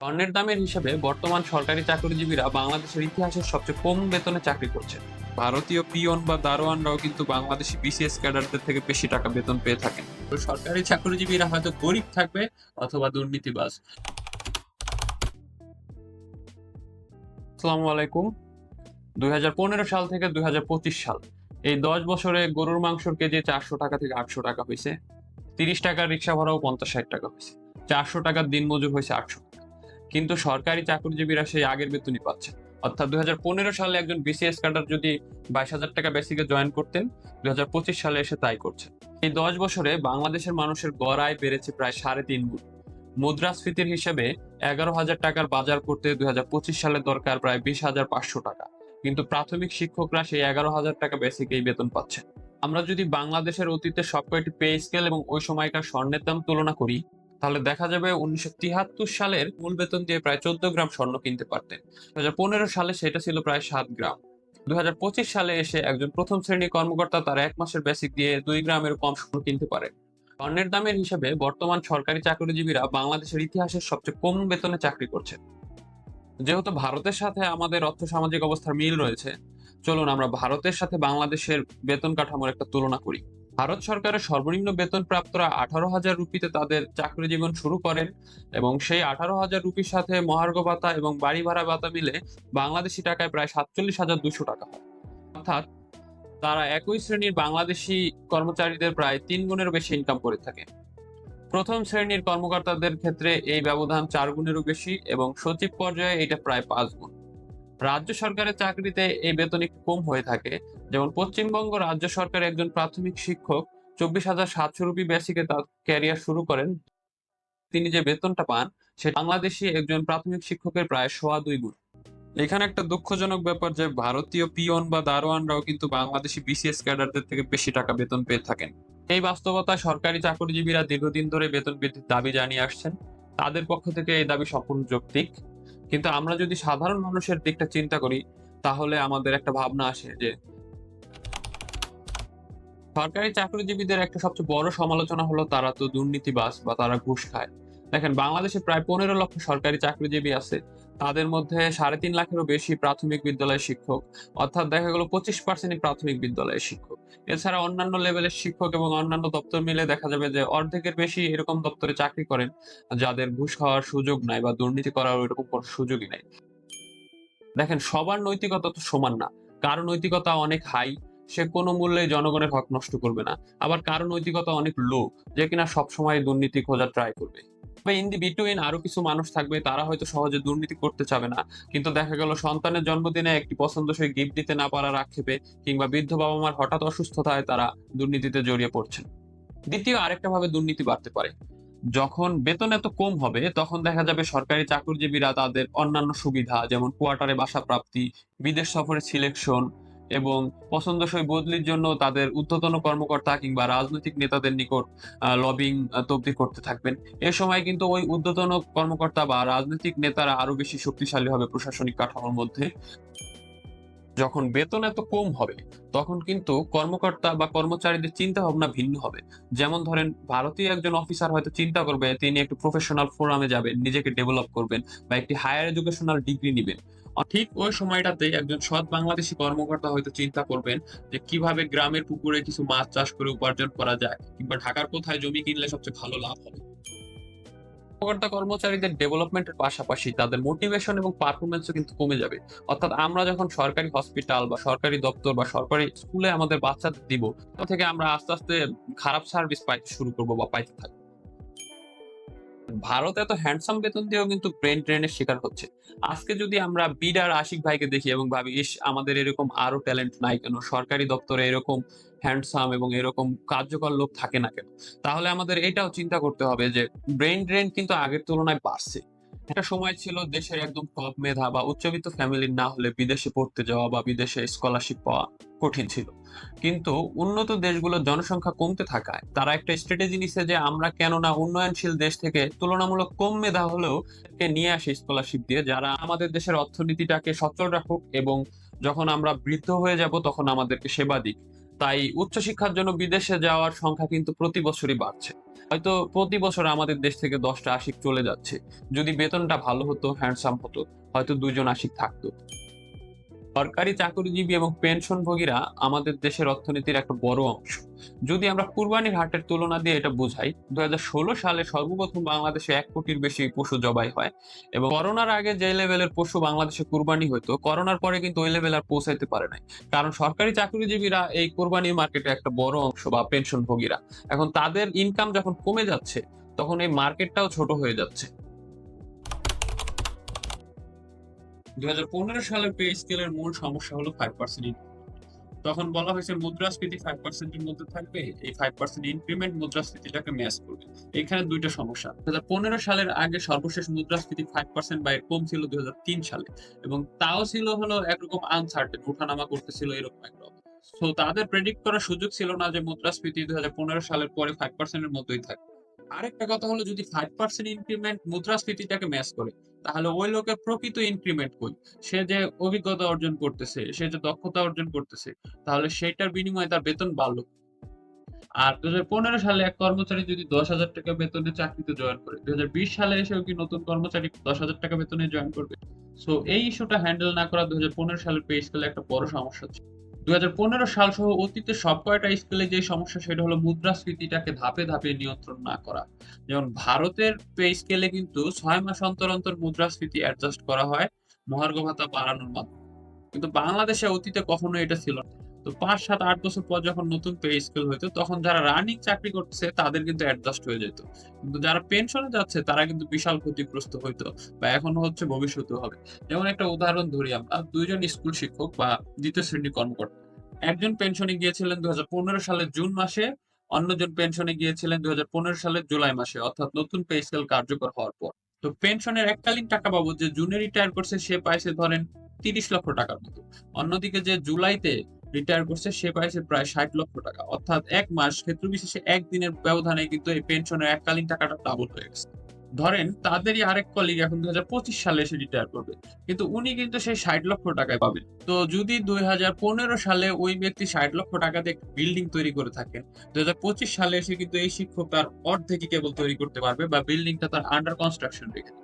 স্বর্ণের দামের হিসেবে বর্তমান সরকারি চাকরিজীবীরা বাংলাদেশের ইতিহাসের সবচেয়ে কম বেতনে চাকরি করছেন। ভারতীয় পিয়ন বা দারোয়ানরাও কিন্তু বাংলাদেশি বিসিএস ক্যাডারদের থেকে বেশি টাকা বেতন পেয়ে থাকেন। সরকারি চাকরিজীবীরা হয়তো গরিব থাকবে অথবা দুর্নীতিবাজ। আসসালামু আলাইকুম। দুই হাজার পনেরো সাল থেকে দুই হাজার পঁচিশ সাল। এই দশ বছরে গরুর মাংসর কেজি চারশো টাকা থেকে আটশো টাকা হয়েছে। তিরিশ টাকার রিক্সা ভাড়াও পঞ্চাশ ষাট টাকা হয়েছে। চারশো টাকার দিন মজুর হয়েছে আটশো কিন্তু সরকারি চাকরিজীবীরা সেই আগের বেতনই পাচ্ছে। অর্থাৎ দুই সালে একজন বিসিএস ক্যাডার যদি বাইশ হাজার টাকা বেসিকে জয়েন করতেন দুই সালে এসে তাই করছে এই দশ বছরে বাংলাদেশের মানুষের গড় আয় বেড়েছে প্রায় সাড়ে তিন গুণ। মুদ্রাস্ফীতির হিসেবে এগারো হাজার টাকার বাজার করতে দুই সালে দরকার প্রায় বিশ হাজার পাঁচশো টাকা। কিন্তু প্রাথমিক শিক্ষকরা সেই এগারো হাজার টাকা বেসিকেই বেতন পাচ্ছে। আমরা যদি বাংলাদেশের অতীতে সবকয়টি পে স্কেল এবং ওই সময়কার স্বর্ণের দাম তুলনা করি তাহলে দেখা যাবে উনিশশো তিয়াত্তর সালের মূল বেতন দিয়ে প্রায় চোদ্দ গ্রাম স্বর্ণ কিনতে পারতেন। দু সালে সেটা ছিল প্রায় সাত গ্রাম। দুই হাজার পঁচিশ সালে এসে একজন প্রথম শ্রেণির কর্মকর্তা তার এক মাসের বেসিক দিয়ে দুই গ্রামের কম স্বর্ণ কিনতে পারে স্বর্ণের দামের হিসেবে বর্তমান সরকারি চাকরিজীবীরা বাংলাদেশের ইতিহাসের সবচেয়ে কম বেতনে চাকরি করছে যেহেতু ভারতের সাথে আমাদের অর্থ সামাজিক অবস্থার মিল রয়েছে, চলুন আমরা ভারতের সাথে বাংলাদেশের বেতন কাঠামোর একটা তুলনা করি। ভারত সরকারের সর্বনিম্ন বেতন প্রাপ্তরা আঠারো হাজার রুপিতে তাদের চাকরি জীবন শুরু করেন এবং সেই আঠারো হাজার রুপির সাথে মহার্ঘ ভাতা এবং বাড়ি ভাড়া ভাতা মিলে বাংলাদেশি টাকায় প্রায় সাতচল্লিশ হাজার দুশো টাকা অর্থাৎ তারা একই শ্রেণির বাংলাদেশি কর্মচারীদের প্রায় তিন গুণের বেশি ইনকাম করে থাকে। প্রথম শ্রেণির কর্মকর্তাদের ক্ষেত্রে এই ব্যবধান চার গুণেরও বেশি এবং সচিব পর্যায়ে এটা প্রায় পাঁচ গুণ। রাজ্য সরকারের চাকরিতে এই বেতন কম হয়ে থাকে। যেমন পশ্চিমবঙ্গ রাজ্য সরকার একজন প্রাথমিক শিক্ষক চব্বিশ হাজার সাতশো রুপি বেসিকে তার ক্যারিয়ার শুরু করেন। তিনি যে বেতনটা পান, সে বাংলাদেশি একজন প্রাথমিক শিক্ষকের প্রায় সোয়া দুই গুণ। এখানে একটা দুঃখজনক ব্যাপার যে ভারতীয় পিয়ন বা দারোয়ানরাও কিন্তু বাংলাদেশি বিসিএস ক্যাডারদের থেকে বেশি টাকা বেতন পেয়ে থাকেন। এই বাস্তবতায় সরকারি চাকরিজীবীরা দীর্ঘদিন ধরে বেতন বৃদ্ধির দাবি জানিয়ে আসছেন। তাদের পক্ষ থেকে এই দাবি সম্পূর্ণ যৌক্তিক। কিন্তু আমরা যদি সাধারণ মানুষের দিকটা চিন্তা করি, তাহলে আমাদের একটা ভাবনা আসে যে সরকারি চাকরিজীবীদের একটা সবচেয়ে বড় সমালোচনা হলো, তারা তো দুর্নীতিবাস বা তারা ঘুষ খায়। দেখেন, বাংলাদেশে প্রায় পনেরো লক্ষ সরকারি চাকরিজীবী আছে। তাদের মধ্যে সাড়ে তিন লাখেরও বেশি প্রাথমিক বিদ্যালয়ের শিক্ষক। অর্থাৎ দেখা গেল পঁচিশ পার্সেন্টই প্রাথমিক বিদ্যালয়ের শিক্ষক। এছাড়া অন্যান্য লেভেলের শিক্ষক এবং অন্যান্য দপ্তর মিলে দেখা যাবে যে অর্ধেকের বেশি এরকম দপ্তরে চাকরি করেন, যাদের ঘুষ খাওয়ার সুযোগ নাই বা দুর্নীতি করার ওইরকম কোনো সুযোগই নাই। দেখেন, সবার নৈতিকতা তো সমান না। কারও নৈতিকতা অনেক হাই সে কোনো মূল্যে জনগণের হক নষ্ট করবে না। আবার কারও নৈতিকতা অনেক লো যে কিনা সবসময় দুর্নীতি খোঁজার ট্রাই করবে। বা ইন দি বিটুইন আরও কিছু মানুষ থাকবে, তারা হয়তো সহজে দুর্নীতি করতে চাবে না। কিন্তু দেখা গেল সন্তানের জন্মদিনে একটি পছন্দসই গিফট দিতে না পারার আক্ষেপে কিংবা বৃদ্ধ বাবা মার হঠাৎ অসুস্থতায় তারা দুর্নীতিতে জড়িয়ে পড়ছেন। দ্বিতীয় আরেকটা ভাবে দুর্নীতি বাড়তে পারে। যখন বেতন এত কম হবে, তখন দেখা যাবে সরকারি চাকরিজীবীরা তাদের অন্যান্য সুবিধা, যেমন কোয়ার্টারে বাসা প্রাপ্তি বিদেশ সফরে সিলেকশন এবং পছন্দসই বদলির জন্য তাদের ঊর্ধ্বতন কর্মকর্তা কিংবা রাজনৈতিক নেতাদের নিকট লবিং তবদি করতে থাকবেন। এ সময় কিন্তু ওই ঊর্ধ্বতন কর্মকর্তা বা রাজনৈতিক নেতারা আরও বেশি শক্তিশালী হবে প্রশাসনিক কাঠামোর মধ্যে যখন বেতন এত কম হবে, তখন কিন্তু কর্মকর্তা বা কর্মচারীদের চিন্তা ভাবনা ভিন্ন হবে। যেমন ধরেন ভারতীয় একজন অফিসার হয়তো চিন্তা করবে, তিনি একটু প্রফেশনাল ফোরামে যাবেন, নিজেকে ডেভেলপ করবেন বা একটি হায়ার এডুকেশনাল ডিগ্রি নেবেন। ঠিক ওই সময়টাতে একজন সৎ বাংলাদেশি কর্মকর্তা হয়তো চিন্তা করবেন যে কীভাবে গ্রামের পুকুরে কিছু মাছ চাষ করে উপার্জন করা যায়, কিংবা ঢাকার কোথায় জমি কিনলে সবচেয়ে ভালো লাভ হবে। কর্মকর্তা কর্মচারীদের ডেভেলপমেন্টের পাশাপাশি তাদের মোটিভেশন এবং পারফরমেন্সও কিন্তু কমে যাবে। অর্থাৎ আমরা যখন সরকারি হসপিটাল বা সরকারি দপ্তর বা সরকারি স্কুলে আমাদের বাচ্চাদের দিব, তখন থেকে আমরা আস্তে আস্তে খারাপ সার্ভিস পাইতে শুরু করব বা পাইতে থাকব। ভারত এত হ্যান্ডসাম বেতন দিয়েও কিন্তু ব্রেন ট্রেনের শিকার হচ্ছে। আজকে যদি আমরা বিড আর আশিক ভাইকে দেখি এবং ভাবি, ইস, আমাদের এরকম আরও ট্যালেন্ট নাই কেন? সরকারি দপ্তরে এরকম হ্যান্ডসাম এবং এরকম কার্যকর লোক থাকে না কেন? তাহলে আমাদের এটাও চিন্তা করতে হবে যে ব্রেন ড্রেন কিন্তু আগের তুলনায় বাড়ছে। একটা সময় ছিল দেশের একদম টপ মেধা বা উচ্চবিত্ত ফ্যামিলির না হলে বিদেশে পড়তে যাওয়া বা বিদেশে স্কলারশিপ পাওয়া কঠিন ছিল। কিন্তু উন্নত দেশগুলোর জনসংখ্যা কমতে থাকায় তারা একটা স্ট্র্যাটেজি নিছে যে আমরা কেননা উন্নয়নশীল দেশ থেকে তুলনামূলক কম মেধা হলেও কে নিয়ে আসি স্কলারশিপ দিয়ে, যারা আমাদের দেশের অর্থনীতিটাকে সচল রাখুক এবং যখন আমরা বৃদ্ধ হয়ে যাব তখন আমাদেরকে সেবা দিক। তাই উচ্চশিক্ষার জন্য বিদেশে যাওয়ার সংখ্যা কিন্তু প্রতি বছরই বাড়ছে। হয়তো প্রতি বছর আমাদের দেশ থেকে দশটা আশিক চলে যাচ্ছে। যদি বেতনটা ভালো হতো হ্যান্ডসাম হতো, হয়তো দুজন আশিক থাকতো। সরকারি চাকরিজীবী এবং পেনশনভোগীরা আমাদের দেশের অর্থনীতির একটা বড় অংশ। যদি আমরা কুরবানির হাটের তুলনা দিয়ে এটা বোঝাই দু সালে সর্বপ্রথম বাংলাদেশে এক কোটির বেশি পশু জবাই হয় এবং করোনার আগে যে লেভেলের পশু বাংলাদেশে কুরবানি হতো, করোনার পরে কিন্তু ওই লেভেল আর পৌঁছাইতে পারে নাই। কারণ সরকারি চাকরিজীবীরা এই কোরবানি মার্কেটে একটা বড় অংশ বা পেনশনভোগীরা। এখন তাদের ইনকাম যখন কমে যাচ্ছে, তখন এই মার্কেটটাও ছোট হয়ে যাচ্ছে। সালের পে স্কেলের মূল সমস্যা হলো তখন বলা হয়েছে মুদ্রাস্ফীতি মধ্যে থাকবে, এই ইনক্রিমেন্ট মুদ্রাস্ফীতিটাকে ম্যাচ করবে। এখানে দুইটা সমস্যা। সালের আগে সর্বশেষ মুদ্রাস্ফীতি বা কম ছিল সালে এবং তাও ছিল হলো একরকম আনসার্টেন ওঠানামা করতেছিল এরকম তো তাদের প্রেডিক্ট করার সুযোগ ছিল না যে মুদ্রাস্ফীতি দুই হাজার পনেরো সালের পরে ফাইভ পার্সেন্টের মধ্যেই থাকবে। আরেকটা কথা হলো যদি ফাইভ পার্সেন্ট ইনক্রিমেন্ট মুদ্রাস্ফীতিটাকে ম্যাচ করে তাহলে ওই লোকের প্রকৃত ইনক্রিমেন্ট কই? সে যে অভিজ্ঞতা অর্জন করতেছে, সে যে দক্ষতা অর্জন করতেছে, তাহলে সেটার বিনিময়ে তার বেতন বাড়লো। আর দু পনেরো সালে এক কর্মচারী যদি দশ হাজার টাকা বেতনে চাকরিতে জয়েন করে দু বিশ সালে এসেও কি নতুন কর্মচারী দশ হাজার টাকা বেতনে জয়েন করবে? সো এই ইস্যুটা হ্যান্ডেল না করা দু সালের পে স্কেলে একটা বড় সমস্যা ছিল। দু সাল সহ অতীতে সব কয়টা স্কেলে যে সমস্যা সেটা হলো মুদ্রাস্ফীতিটাকে ধাপে ধাপে নিয়ন্ত্রণ না করা। যেমন ভারতের পে স্কেলে কিন্তু ছয় মাস অন্তর অন্তর মুদ্রাস্ফীতি অ্যাডজাস্ট করা হয় মহার্ঘ ভাতা বাড়ানোর মাধ্যমে। কিন্তু বাংলাদেশে অতীতে কখনো এটা ছিল না। তো পাঁচ, সাত, আট বছর পর যখন নতুন পে স্কেল হইতো, তখন যারা রানিং চাকরি করতেছে, তাদের কিন্তু অ্যাডজাস্ট হয়ে যেত। কিন্তু যারা পেনশনে যাচ্ছে, তারা কিন্তু বিশাল ক্ষতিগ্রস্ত হইতো বা এখনও হচ্ছে ভবিষ্যতে হবে। যেমন একটা উদাহরণ ধরি আমরা, দুইজন স্কুল শিক্ষক বা দ্বিতীয় শ্রেণির কর্মকর্তা। একজন পেনশনে গিয়েছিলেন দুই হাজার পনেরো সালের জুন মাসে, অন্যজন পেনশনে গিয়েছিলেন হাজার পনেরো সালের জুলাই মাসে, অর্থাৎ নতুন পে স্কেল কার্যকর হওয়ার পর। তো পেনশনের এককালীন টাকা বাবদ যে জুনে রিটায়ার করছে, সে পাইছে ধরেন তিরিশ লক্ষ টাকার মতো। অন্যদিকে যে জুলাইতে রিটায়ার করছে, সে পাইছে প্রায় ষাট লক্ষ টাকা। অর্থাৎ এক মাস ক্ষেত্র বিশেষে একদিনের ব্যবধানে কিন্তু এই পেনশনের এককালীন টাকাটা ডাবল হয়ে গেছে। ধরেন, তাদেরই আরেক কলিগ এখন দুই সালে এসে রিটায়ার করবে। কিন্তু উনি কিন্তু সেই ষাট লক্ষ টাকায় পাবেন। তো যদি দুই সালে ওই ব্যক্তি ষাট লক্ষ টাকা দিয়ে বিল্ডিং তৈরি করে থাকেন দুই হাজার পঁচিশ সালে এসে কিন্তু এই শিক্ষক তার অর্ধেকই কেবল তৈরি করতে পারবে বা বিল্ডিংটা তার আন্ডার কনস্ট্রাকশন রেখে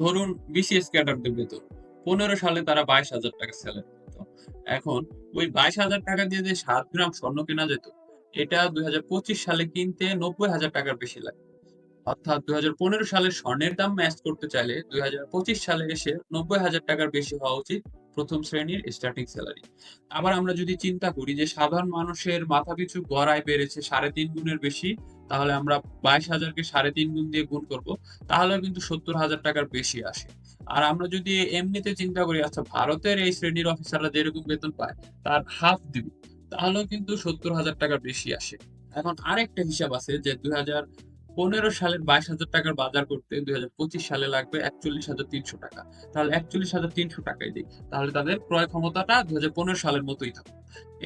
ধরুন বিসিএস ক্যাডারদের বেতন পনেরো সালে তারা বাইশ হাজার টাকা স্যালারি এখন ওই বাইশ হাজার টাকা দিয়ে যে সাত গ্রাম স্বর্ণ কেনা যেত, এটা দুই হাজার পঁচিশ সালে কিনতে নব্বই হাজার টাকার বেশি লাগে। অর্থাৎ দুই সালে স্বর্ণের দাম ম্যাচ করতে চাইলে দুই সালে এসে নব্বই হাজার টাকার বেশি হওয়া উচিত প্রথম শ্রেণির স্টার্টিং স্যালারি আবার আমরা যদি চিন্তা করি যে সাধারণ মানুষের মাথা পিছু গড়ায় বেড়েছে সাড়ে তিন গুণের বেশি, তাহলে আমরা বাইশ হাজারকে সাড়ে তিন গুণ দিয়ে গুণ করব তাহলে কিন্তু সত্তর হাজার টাকার বেশি আসে। আর আমরা যদি এমনিতে চিন্তা করি আচ্ছা ভারতের এই শ্রেণির অফিসাররা যেরকম বেতন পায়, তার হাফ দিব, তাহলেও কিন্তু সত্তর হাজার টাকা বেশি আসে। এখন আরেকটা হিসাব আছে যে দুই হাজার পনেরো সালের বাইশ হাজার টাকার বাজার করতে দুই হাজার পঁচিশ সালে লাগবে একচল্লিশ হাজার তিনশো টাকা। তাহলে একচল্লিশ হাজার তিনশো টাকাই দিই। তাহলে তাদের ক্রয় ক্ষমতাটা দুই হাজার পনেরো সালের মতোই থাকবে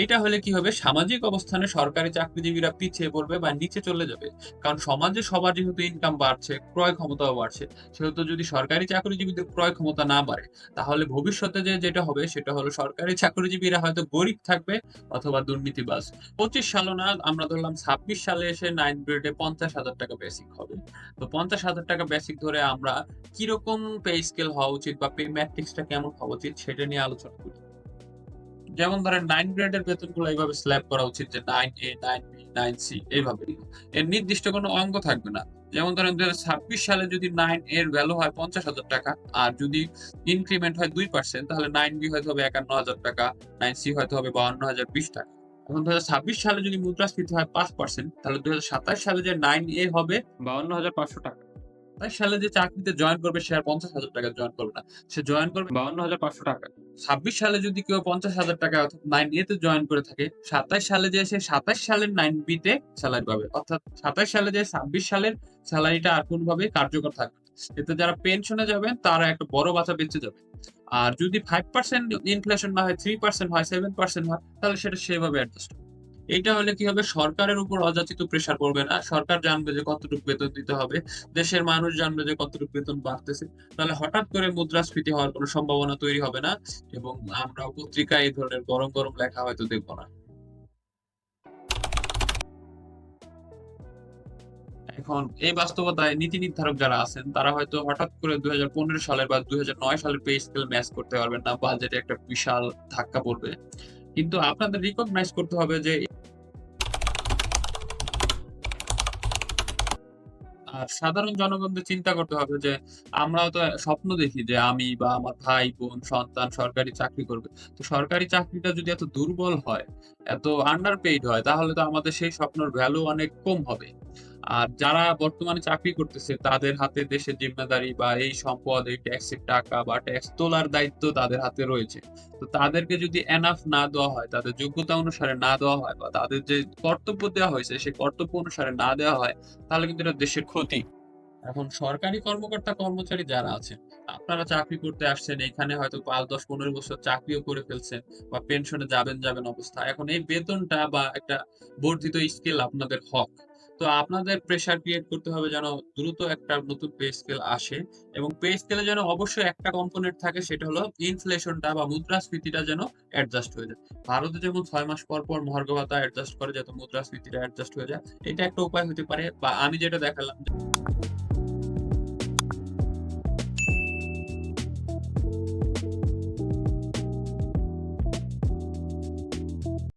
এটা হলে কি হবে? সামাজিক অবস্থানে সরকারি চাকরিজীবীরা পিছিয়ে পড়বে বা নিচে চলে যাবে। কারণ সমাজে সবার যেহেতু ইনকাম বাড়ছে, ক্রয় ক্ষমতাও বাড়ছে, সেহেতু যদি সরকারি চাকরিজীবীদের ক্রয় ক্ষমতা না বাড়ে, তাহলে ভবিষ্যতে যে যেটা হবে, সেটা হলো সরকারি চাকরিজীবীরা হয়তো গরিব থাকবে অথবা দুর্নীতিবাজ। পঁচিশ সাল না, আমরা ধরলাম ছাব্বিশ সালে এসে নাইন গ্রেডে পঞ্চাশ হাজার টাকা বেসিক হবে। তো পঞ্চাশ হাজার টাকা বেসিক ধরে আমরা কীরকম পে স্কেল হওয়া উচিত বা পে ম্যাট্রিক্সটা কেমন হওয়া উচিত, সেটা নিয়ে আলোচনা করি। যেমন ধরেন নাইন গ্রেডের বেতনগুলো এইভাবে স্ল্যাব করা উচিত যে nine A nine B nine C এইভাবে। এর নির্দিষ্ট কোনো অঙ্ক থাকবে না। যেমন ধরেন দু সালে যদি নাইন এর ভ্যালু হয় পঞ্চাশ হাজার টাকা, আর যদি ইনক্রিমেন্ট হয় দুই পার্সেন্ট তাহলে নাইন বি হয়তো হবে একান্ন হাজার টাকা নাইন সি হয়তো হবে বাউন্ন হাজার বিশ টাকা। এখন দু ছাব্বিশ সালে যদি মুদ্রাস্ফীতি হয় পাঁচ পার্সেন্ট তাহলে দু সালে যে নাইন এ হবে, বাউন্ন হাজার পাঁচশো টাকা। সাতাশ সালে যে চাকরিতে জয়েন করবে, সে আর পঞ্চাশ হাজার টাকা জয়েন করবে না। সে জয়েন করবে বাউন্ন হাজার পাঁচশো টাকা। ছাব্বিশ সালে যদি কেউ পঞ্চাশ হাজার টাকা অর্থাৎ নাইন এ তে জয়েন করে থাকে সাতাশ সালে যে সে সাতাশ সালের নাইন বি তে স্যালারি পাবে। অর্থাৎ সাতাশ সালে যে ছাব্বিশ সালের স্যালারিটা আর কোনোভাবে কার্যকর থাকবে এতে যারা পেনশনে যাবেন, তারা একটা বড় বাচ্চা বেঁচে যাবে। আর যদি ফাইভ পার্সেন্ট ইনফ্লেশন না হয় থ্রি পার্সেন্ট হয় সেভেন পার্সেন্ট হয়, তাহলে সেটা সেভাবে অ্যাডজাস্ট এইটা হলে কি হবে? সরকারের উপর অযাচিত প্রেসার পড়বে না। সরকার জানবে যে কতটুকু বেতন দিতে হবে। দেশের মানুষ জানবে যে কতটুকু বেতন বাড়তেছে। তাহলে হঠাৎ করে মুদ্রাস্ফীতি হওয়ার কোনো সম্ভাবনা তৈরি হবে না এবং আমরা পত্রিকায় এই ধরনের গরম গরম লেখা হয়তো দেখব না। এখন এই বাস্তবতায় নীতি নির্ধারক যারা আছেন, তারা হয়তো হঠাৎ করে দুই হাজার পনেরো সালের বা দুই হাজার নয় সালের পে স্কেল ম্যাচ করতে পারবেন না। বাজেটে একটা বিশাল ধাক্কা পড়বে। কিন্তু আপনাদের রিকগনাইজ করতে হবে যে সাধারণ জনগণদের চিন্তা করতে হবে যে, আমরাও তো স্বপ্ন দেখি যে আমি বা আমার ভাই, বোন, সন্তান সরকারি চাকরি করবে। তো সরকারি চাকরিটা যদি এত দুর্বল হয়, এত আন্ডার পেইড হয়, তাহলে তো আমাদের সেই স্বপ্নের ভ্যালু অনেক কম হবে। আর যারা বর্তমানে চাকরি করতেছে, তাদের হাতে দেশের জিম্মেদারি বা এই সম্পদ, এই ট্যাক্সের টাকা বা ট্যাক্স তোলার দায়িত্ব তাদের হাতে রয়েছে। তো তাদেরকে যদি এনাফ না দেওয়া হয়, তাদের যোগ্যতা অনুসারে না দেওয়া হয় বা তাদের যে কর্তব্য দেওয়া হয়েছে, সেই কর্তব্য অনুসারে না দেওয়া হয়, তাহলে কিন্তু এটা দেশের ক্ষতি। এখন সরকারি কর্মকর্তা কর্মচারী যারা আছেন, আপনারা চাকরি করতে আসছেন, এখানে হয়তো পাঁচ, দশ, পনেরো বছর চাকরিও করে ফেলছেন বা পেনশনে যাবেন যাবেন অবস্থা। এখন এই বেতনটা বা একটা বর্ধিত স্কেল আপনাদের হক। তো আপনাদের প্রেশার ক্রিয়েট করতে হবে যেন দ্রুত একটা নতুন পে স্কেল আসে এবং পে স্কেলে যেন অবশ্যই একটা কম্পোনেন্ট থাকে, সেটা হলো ইনফ্লেশনটা বা মুদ্রাস্ফীতিটা যেন অ্যাডজাস্ট হয়ে যায়। ভারতে যেমন ছয় মাস পর পর মহার্ঘ ভাতা অ্যাডজাস্ট করে, যাতে মুদ্রাস্ফীতিটা অ্যাডজাস্ট হয়ে যায়, এটা একটা উপায় হতে পারে বা আমি যেটা দেখালাম